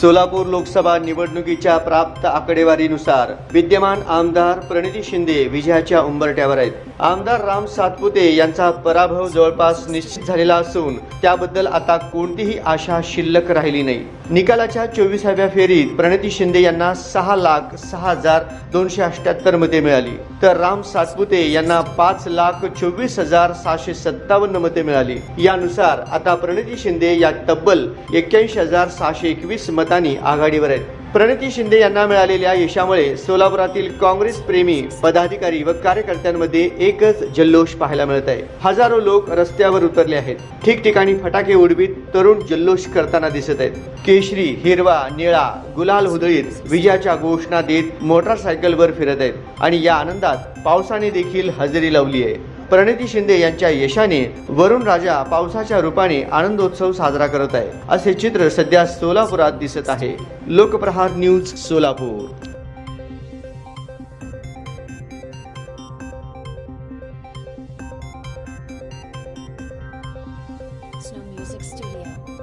सोलापूर लोकसभा निवडणुकीच्या प्राप्त आकडेवारीनुसार विद्यमान आमदार प्रणिती शिंदे विजयाच्या उंबरट्यावर आहेत. आमदार राम सातपुते यांचा पराभव जवळपास निश्चित झालेला असून त्याबद्दल आता कोणतीही आशा शिल्लक राहिली नाही. निकालाच्या चोवीसाव्या फेरीत प्रणिती शिंदे यांना सहा लाख सहा हजार दोनशे अठ्याहत्तर मते मिळाली. तर राम सातपुते यांना पाच लाख चोवीस हजार सहाशे सत्तावन्न मते मिळाली. यानुसार आता प्रणिती शिंदे या तब्बल एक्क्याऐंशी हजार सहाशे एकवीस मतांनी आघाडीवर आहेत. प्रणिती शिंदे यांना मिळालेल्या यशामुळे सोलापुरातील काँग्रेस प्रेमी पदाधिकारी व कार्यकर्त्यांमध्ये एकच जल्लोष पाहायला मिळत आहे. हजारो लोक रस्त्यावर उतरले आहेत. ठिकठिकाणी फटाके उडवीत तरुण जल्लोष करताना दिसत आहेत. केशरी हिरवा निळा गुलाल हुदळीत विजयाच्या घोषणा देत मोटारसायकलवर फिरत आहेत. आणि या आनंदात पावसाने देखील हजेरी लावली आहे. प्रणिती शिंदे यांच्या यशाने वरुण राजा पावसाच्या रूपाने आनंदोत्सव साजरा करत आहे. असे चित्र सध्या सोलापुरात दिसत आहे. Lokprahar news Solapur. Music Studio.